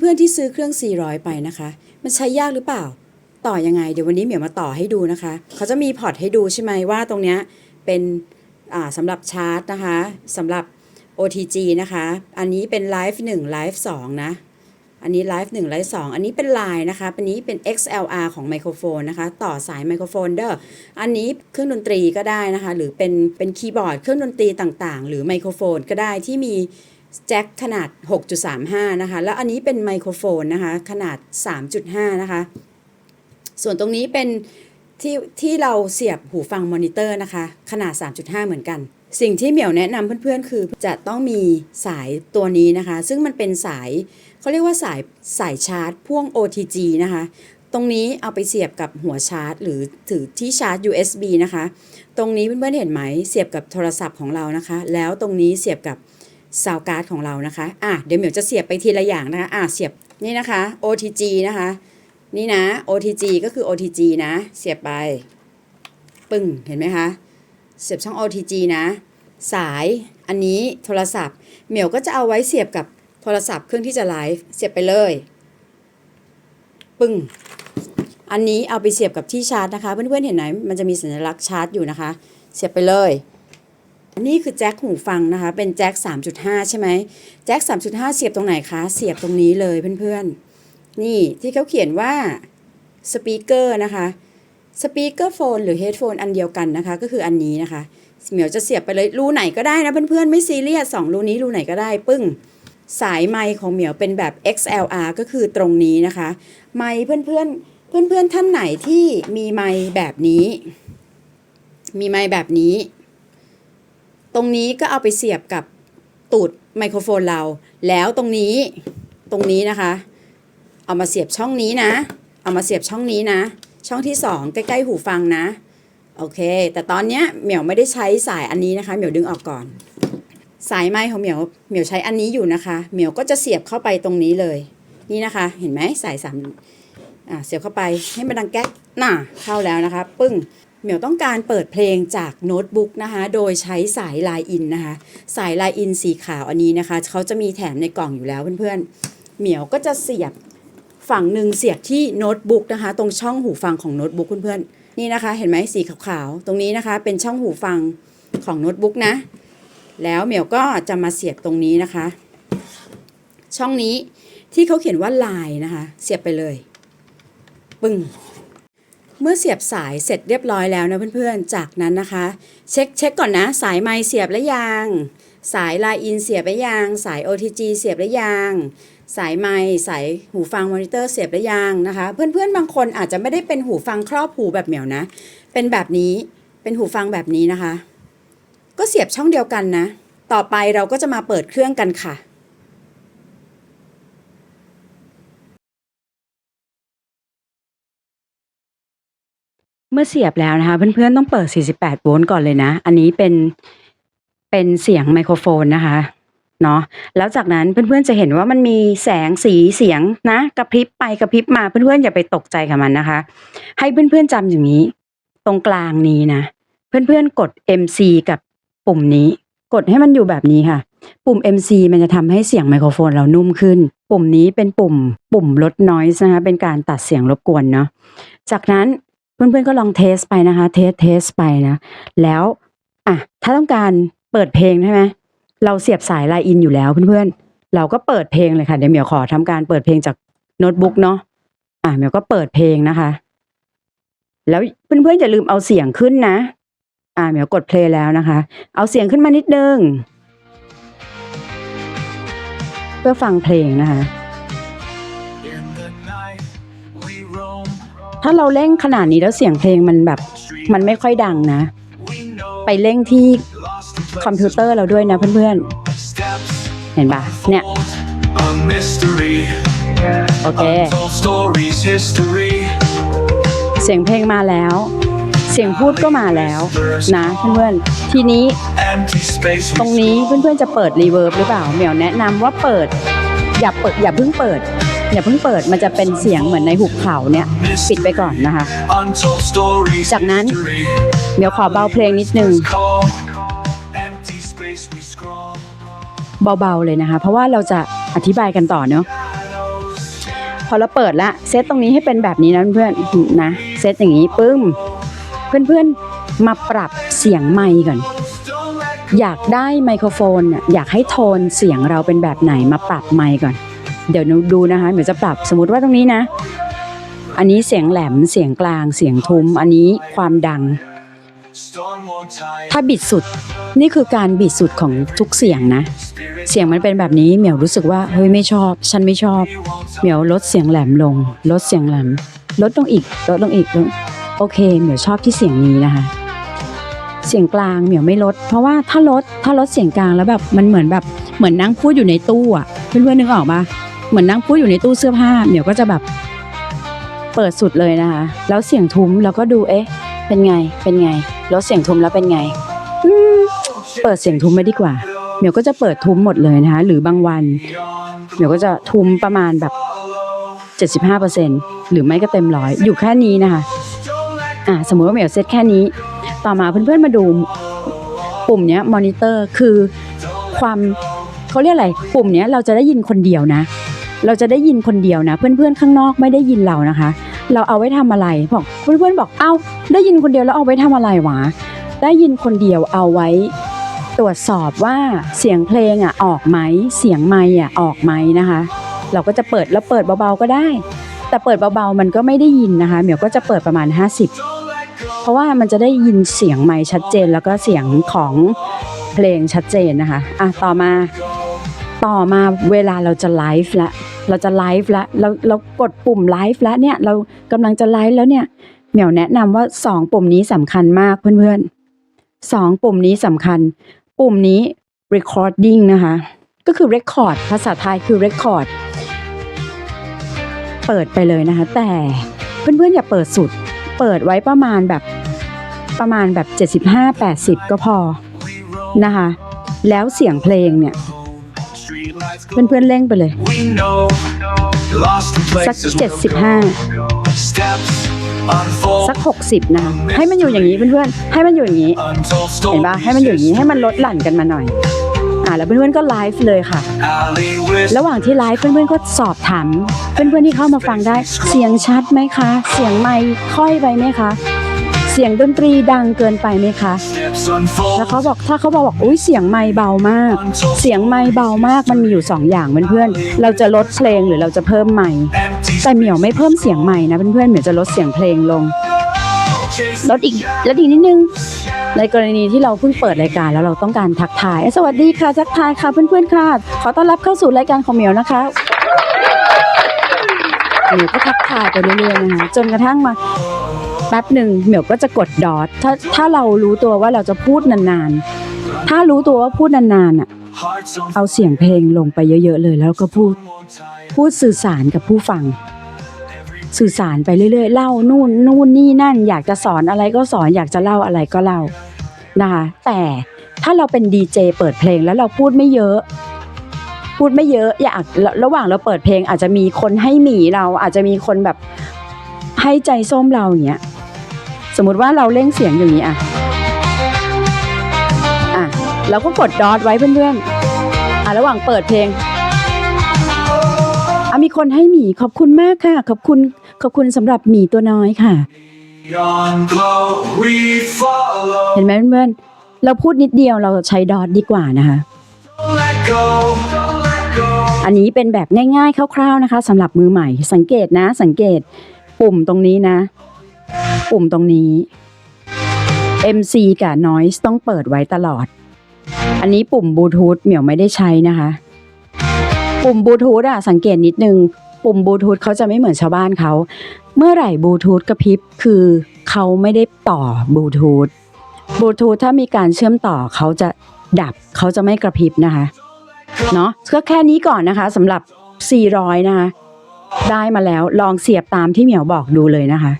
เพื่อนๆที่ซื้อเครื่อง 400 ไปนะคะ มันใช้ยากหรือเปล่า ต่อยังไง เดี๋ยววันนี้เหมียวมาต่อให้ดูนะคะ เขาจะมีพอร์ตให้ดูใช่ไหมว่าตรงเนี้ยเป็นสำหรับชาร์จนะคะสำหรับ OTG นะคะ อันนี้เป็น Live 1 Live 2นะ อันนี้ Live 1 Live 2อันนี้เป็น Line นะคะ อันนี้เป็น XLR ของไมโครโฟนนะคะ ต่อสายไมโครโฟนเด้อ อันนี้เครื่องดนตรีก็ได้นะคะ หรือเป็นเป็นคีย์บอร์ดเครื่องดนตรีต่างๆ หรือไมโครโฟนก็ได้ที่มี แจ็คขนาด 6.35 นะคะ แล้วอันนี้เป็นไมโครโฟนนะคะ ขนาด 3.5 นะคะ ส่วนตรงนี้เป็นที่ที่เราเสียบหูฟังมอนิเตอร์นะคะ ขนาด 3.5 เหมือนกัน สิ่งที่เหมียวแนะนำเพื่อนๆ คือจะต้องมีสายตัวนี้นะคะ ซึ่งมันเป็นสายเขาเรียกว่าสายสายชาร์จพ่วง OTG นะคะ ตรงนี้เอาไปเสียบกับหัวชาร์จ หรือถือที่ชาร์จ USB นะคะ ตรงนี้เพื่อนๆเห็นไหมเสียบกับโทรศัพท์ของเรานะคะ แล้วตรงนี้เสียบกับ ซาวการ์ดของเรานะคะ อะ เดี๋ยวเหมียวจะเสียบไปทีละอย่างนะคะ อะ เสียบนี่นะคะ OTG นะคะ นี่นะ OTG ก็คือ OTG นะ เสียบไป ปึ้ง เห็นไหมคะ เสียบช่อง OTG นะ สาย อันนี้โทรศัพท์ เหมียวก็จะเอาไว้เสียบกับโทรศัพท์เครื่องที่จะไลฟ์ เสียบไปเลย ปึ้ง อันนี้เอาไปเสียบกับที่ชาร์จนะคะ เพื่อนๆ เห็นไหมมันจะมีสัญลักษณ์ชาร์จอยู่นะคะ เสียบไปเลย อันนี้คือแจ็คหูฟังนะคะ เป็นแจ็ค3.5 ใช่ไหมแจ็ค3.5 เสียบตรงไหนคะ เสียบตรงนี้เลยเพื่อนๆ นี่ที่เขาเขียนว่าสปีกเกอร์นะคะสปีกเกอร์โฟนหรือเฮดโฟนอันเดียวกันนะคะ ก็คืออันนี้นะคะเหมียวจะเสียบไปเลยรูไหนก็ได้นะเพื่อนๆ ไม่ซีเรียสสองรูนี้รูไหนก็ได้ ปึ้งสายไมค์ของเหมียวเป็นแบบ XLR ก็คือตรงนี้นะคะ ไมค์เพื่อนๆ เพื่อนๆ ท่านไหนที่มีไมค์แบบนี้ มีไมค์แบบนี้ รงนี้ก็เอาไปเสียบกับตูดไมโครโฟนเรา แล้วตรงนี้ตรงนี้นะคะ เอามาเสียบช่องนี้นะ เอามาเสียบช่องนี้นะ ช่องที่สองใกล้ๆหูฟังนะ โอเค แต่ตอนเนี้ยเหมียวไม่ได้ใช้สายอันนี้นะคะ เหมียวดึงออกก่อน สายไม้ของเหมียวเหมียวใช้อันนี้อยู่นะคะ เหมียวก็จะเสียบเข้าไปตรงนี้เลย นี่นะคะ เห็นไหมสายสามอ่าเสียบเข้าไปให้มันดังแก๊กน่ะเข้าแล้วนะคะ ปึ้ง เหมียวต้องการเปิดเพลงจากโน้ตบุ๊กนะคะ โดยใช้สายลายอินนะคะ สายลายอินสีขาวอันนี้นะคะ เขาจะมีแถมในกล่องอยู่แล้วเพื่อนๆ เหมียวก็จะเสียบฝั่งหนึ่งเสียบที่โน้ตบุ๊กนะคะ ตรงช่องหูฟังของโน้ตบุ๊กเพื่อนๆ นี่นะคะ เห็นไหมสีขาวๆ ตรงนี้นะคะ เป็นช่องหูฟังของโน้ตบุ๊กนะ แล้วเหมียวก็จะมาเสียบตรงนี้นะคะ ช่องนี้ที่เขาเขียนว่าลายนะคะ เสียบไปเลย ปึ้ง เมื่อเสียบสายเสร็จเรียบร้อยแล้วนะเพื่อนๆ จากนั้นนะคะ เช็คเช็คก่อนนะ สายไมค์เสียบแล้วยัง สายไลน์อินเสียบแล้วยัง สาย OTG เสียบแล้วยังสายไมค์สายหูฟังมอนิเตอร์เสียบแล้วยังนะคะ เพื่อนๆบางคนอาจจะไม่ได้เป็นหูฟังครอบหูแบบเหมียวนะ เป็นแบบนี้เป็นหูฟังแบบนี้นะคะ ก็เสียบช่องเดียวกันนะ ต่อไปเราก็จะมาเปิดเครื่องกันค่ะ เมื่อเสียบแล้วนะคะ เพื่อนๆ ต้องเปิด 48 โวลต์ก่อนเลยนะ อันนี้เป็นเป็นเสียงไมโครโฟนนะคะเนาะแล้วจากนั้นเพื่อนๆจะเห็นว่ามันมีแสงสีเสียงนะกระพริบไปกระพริบมาเพื่อนๆอย่าไปตกใจกับมันนะคะ ให้เพื่อนๆจำอย่างนี้ ตรงกลางนี้นะ เพื่อนๆกด MC กับปุ่มนี้ กดให้มันอยู่แบบนี้ค่ะ ปุ่ม MC มันจะทำให้เสียงไมโครโฟนเรานุ่มขึ้น ปุ่มนี้เป็นปุ่ม ปุ่มลด noise นะคะเป็นการตัดเสียงรบกวนเนาะจากนั้น เพื่อนๆก็ลองเทสไปนะคะ เทสเทสไปนะ แล้วอะถ้าต้องการเปิดเพลงใช่ไหมเราเสียบสายไลน์อินอยู่แล้วเพื่อนๆ เราก็เปิดเพลงเลยค่ะ เดี๋ยวเหมียวขอทำการเปิดเพลงจากโน้ตบุ๊กเนาะอะเหมียวก็เปิดเพลงนะคะ แล้วเพื่อนๆอย่าลืมเอาเสียงขึ้นนะ อ่าเหมียวกดเพลงแล้วนะคะ เอาเสียงขึ้นมานิดนึง เพื่อฟังเพลงนะคะ ถ้าเราเร่งขนาดนี้แล้วเสียงเพลงมันแบบมันไม่ค่อยดังนะ We know ไปเร่งที่ lost in คอมพิวเตอร์เราด้วยนะเพื่อน steps. ๆเห็นปะเนี่ย A mystery. โอเค Untold stories, history. เสียงเพลงมาแล้ว เสียงพูดก็มาแล้วนะเพื่อนๆ ทีนี้ Empty space. we ตรงนี้เพื่อนๆจะเปิดรีเวิร์บหรือเปล่า เหมียวแนะนำว่าเปิด อย่าเปิดอย่าเพิ่งเปิด อย่าเพิ่งเปิดมันจะเป็นเสียงเหมือนในหุบเขาเนี่ยปิดไปก่อนนะคะ จากนั้นเดี๋ยวขอเบาเพลงนิดนึงเบาๆเลยนะคะ เพราะว่าเราจะอธิบายกันต่อเนาะพอเราเปิดละเซตตรงนี้ให้เป็นแบบนี้นะเพื่อนนะเซตอย่างนี้ปึ้มเพื่อนๆมาปรับเสียงไมค์ก่อน อยากได้ไมโครโฟนอยากให้โทนเสียงเราเป็นแบบไหนมาปรับไมค์ก่อน เดี๋ยวดูนะคะเดี๋ยวจะปรับสมมติว่าตรงนี้นะ อันนี้เสียงแหลมเสียงกลางเสียงทุ้ม อันนี้ความดัง ถ้าบิดสุดนี่คือการบิดสุดของทุกเสียงนะ เสียงมันเป็นแบบนี้เหมียวรู้สึกว่าเฮ้ยไม่ชอบ ฉันไม่ชอบ เหมียวลดเสียงแหลมลง ลดเสียงแหลม ลดลงอีกลดลงอีกโอเค เหมียวชอบที่เสียงนี้นะคะเสียงกลางเหมียวไม่ลด เพราะว่าถ้าลดถ้าลดเสียงกลางแล้วแบบมันเหมือนแบบเหมือนนั่งพูดอยู่ในตู้อะเพื่อนๆนึกออกปะ เหมือนนั่งพูดอยู่ในตู้เสื้อผ้าเหมียวก็จะแบบเปิดสุดเลยนะคะ แล้วเสียงทุ้มเราก็ดูเอ๊ะ เป็นไงเป็นไงลดเสียงทุ้มแล้วเป็นไงเปิดเสียงทุ้มไม่ดีกว่าเหมียวก็จะเปิดทุ้มหมดเลยนะคะ หรือบางวันเหมียวก็จะทุ้มประมาณแบบ 75%หรือไม่ก็เต็มร้อยอยู่แค่นี้นะคะอะสมมติว่าเหมียวเซตแค่นี้ ต่อมาเพื่อนๆมาดูปุ่มเนี้ยมอนิเตอร์คือความเขาเรียกอะไร ปุ่มเนี้ยเราจะได้ยินคนเดียวนะ เราจะได้ยินคนเดียวนะ เพื่อนๆข้างนอกไม่ได้ยินเรานะคะ เราเอาไว้ทำอะไรบอกเพื่อนๆบอกเอ้าได้ยินคนเดียวแล้วเอาไว้ทำอะไรวะได้ยินคนเดียวเอาไว้ ตรวจสอบว่าเสียงเพลงอะออกไหมเสียงไมค์อะออกไหมนะคะ เราก็จะเปิดแล้วเปิดเบาๆก็ได้ แต่เปิดเบาๆมันก็ไม่ได้ยินนะคะเหมียวก็จะเปิดประมาณ 50 เพราะว่ามันจะได้ยินเสียงไมค์ชัดเจนแล้วก็เสียงของเพลงชัดเจนนะคะอะต่อมาต่อมาเวลาเราจะไลฟ์ละ เราจะไลฟ์ละเราเรากดปุ่มไลฟ์แล้วเนี่ยเรากำลังจะไลฟ์แล้วเนี่ยเหมียวแนะนำว่าสองปุ่มนี้สำคัญมากเพื่อนๆสองปุ่มนี้สำคัญ ปุ่มนี้ recording นะคะ ก็คือ record ภาษาไทยคือ record เปิดไปเลยนะคะ แต่เพื่อนๆอย่าเปิดสุด เปิดไว้ประมาณแบบประมาณแบบ 75-80 ก็พอนะคะ แล้วเสียงเพลงเนี่ย Streetlights เพื่อนเร่งไปเลยสัก places where we go. 75 สัก 60 นะคะให้มันอยู่อย่างนี้เพื่อนๆให้มันอยู่อย่างนี้ เห็นปะให้มันอยู่อย่างนี้ให้มันลดหลั่นกันมาหน่อยอ่าแล้วเพื่อนๆก็ไลฟ์เลยค่ะ ระหว่างที่ไลฟ์เพื่อนๆก็สอบถาม เพื่อนๆที่เข้ามาฟังได้ เสียงชัดไหมคะ เสียงไมค์ค่อยไปไหมคะ สียงดนตรีดังเกินไปไหมคะ steps unfold แล้วเขาบอกถ้าเขาบอกบอกอุ้ยเสียงไมค์เบามาก เสียงไมค์เบามากมันมีอยู่สองอย่างเพื่อนๆเราจะลดเพลงหรือเราจะเพิ่มไมค์ empty แต่เหมียวไม่เพิ่มเสียงไมค์นะเพื่อนๆเหมียวจะลดเสียงเพลงลงลดอีกลดอีกนิดนึงในกรณีที่เราเพิ่งเปิดรายการแล้วเราต้องการทักทายเอ้ยสวัสดีค่ะทักทายค่ะเพื่อนๆค่ะขอต้อนรับเข้าสู่รายการของเหมียวนะคะเหมียวก็ทักทายไปเรื่อยๆนะคะจนกระทั่งมา แป๊บหนึ่งเหมียวก็จะกดดอทถ้าถ้าเรารู้ตัวว่าเราจะพูดนานๆ ถ้ารู้ตัวว่าพูดนานๆอะเอาเสียงเพลงลงไปเยอะ ๆ เลยแล้วก็พูด พูดสื่อสารกับผู้ฟัง สื่อสารไปเรื่อย ๆ เล่านู่นนู่นนี่นั่น อยากจะสอนอะไรก็สอนอยากจะเล่าอะไรก็เล่านะคะแต่ถ้าเราเป็นดีเจเปิดเพลงแล้วเราพูดไม่เยอะ พูดไม่เยอะอยากระระหว่างเราเปิดเพลงอาจจะมีคนให้หมีเราอาจจะมีคนแบบให้ใจส้มเราอย่างเงี้ย สมมุติว่าเราเร่งเสียงอย่างนี้อะอะเราก็กดดอทไว้เพื่อนๆอะระหว่างเปิดเพลงอะมีคนให้หมีขอบคุณมากค่ะ ขอบคุณขอบคุณสำหรับหมีตัวน้อยค่ะ Beyond glow we follow เห็นไหมเพื่อนๆเราพูดนิดเดียวเราใช้ดอทดีกว่านะคะ Don't let go Don't let go อันนี้เป็นแบบง่ายๆคร่าวๆนะคะสำหรับมือใหม่ สังเกตนะสังเกตปุ่มตรงนี้นะ ปุ่มตรงนี้ MC กับ Noise ต้องเปิดไว้ตลอด อันนี้ปุ่มบลูทูธเหมียวไม่ได้ใช้นะคะ ปุ่มบลูทูธอะสังเกตนิดนึง ปุ่มบลูทูธเขาจะไม่เหมือนชาวบ้านเขา เมื่อไหร่บลูทูธกระพริบคือเขาไม่ได้ต่อบลูทูธบลูทูธถ้ามีการเชื่อมต่อเขาจะดับเขาจะไม่กระพริบนะคะ เนาะก็แค่นี้ก่อนนะคะสำหรับ 400 นะคะ ได้มาแล้วลองเสียบตามที่เหมียวบอกดูเลยนะคะ